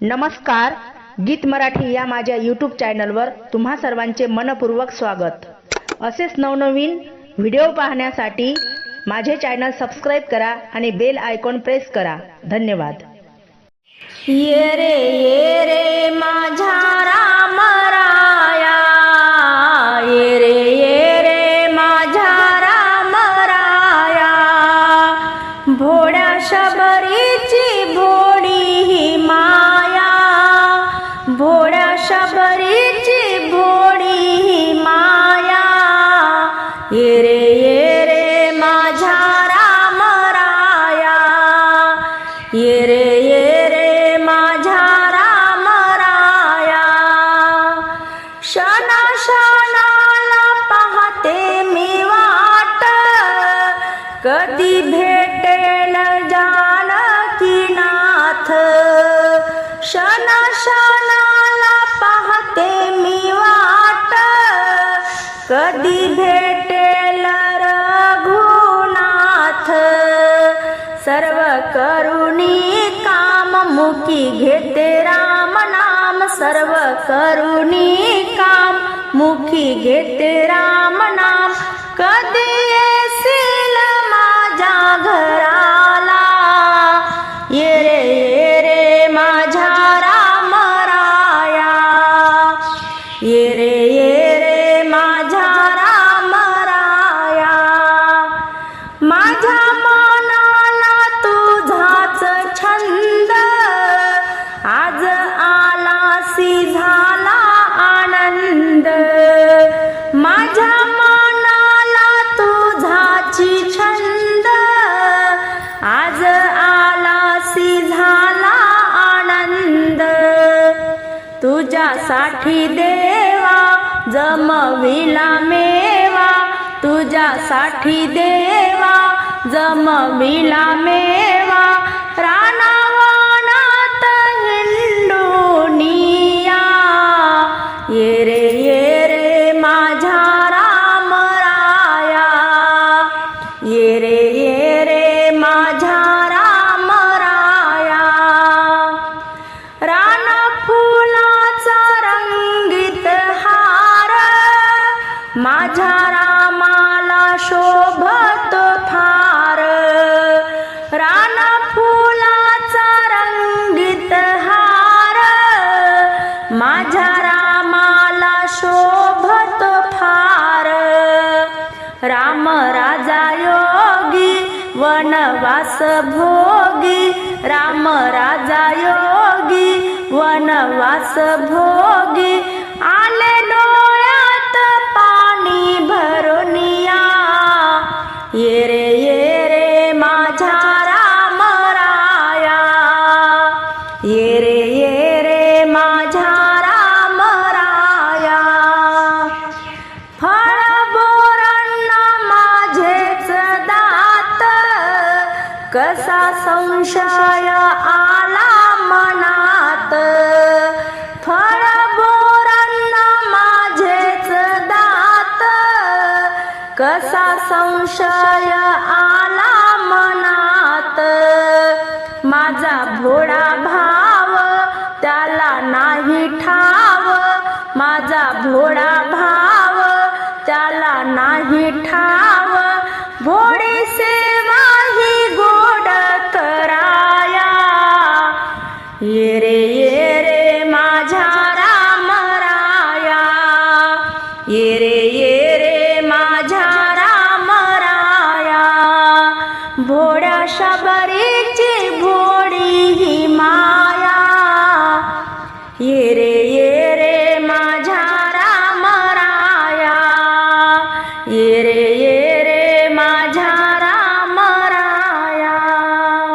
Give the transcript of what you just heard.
नमस्कार गीत मराठी या माझ्या यूट्यूब चॅनलवर तुम्हा सर्वांचे मनपूर्वक स्वागत. असेच नवनवीन व्हिडिओ पाहण्यासाठी माझे चॅनल सबस्क्राईब करा आणि बेल आयकॉन प्रेस करा. धन्यवाद. ये रे ये रे माझा राम राया. ये रे ये रे माझा राम राया. भोड्या शबरीची कधी भेटेल ही माया ये रे ये रे ये रे ये रे शना पाहते मी वाट कधी भेटेल शना कधी भेटेल रघुनाथ? सर्व करुणी काम मुखी घेते राम नाम। सर्व करुणी काम मुखी घेते राम नाम। कधी आलासी झाला आनंद. तुझ्यासाठी देवा जमविला मेवा. तुझ्यासाठी देवा जमविला मेवा. प्राणा माझ्या रामाला शोभत फार. राम राजा योगी वनवास भोगी. राम राजा योगी वनवास भोगी. कसा संशय आला मनात फळ बोरांना माझेच दात. कसा संशय आला मनात माझा भोळा भाव त्याला नाही ठाव. माझा भोळा भाव त्याला नाही ठाव.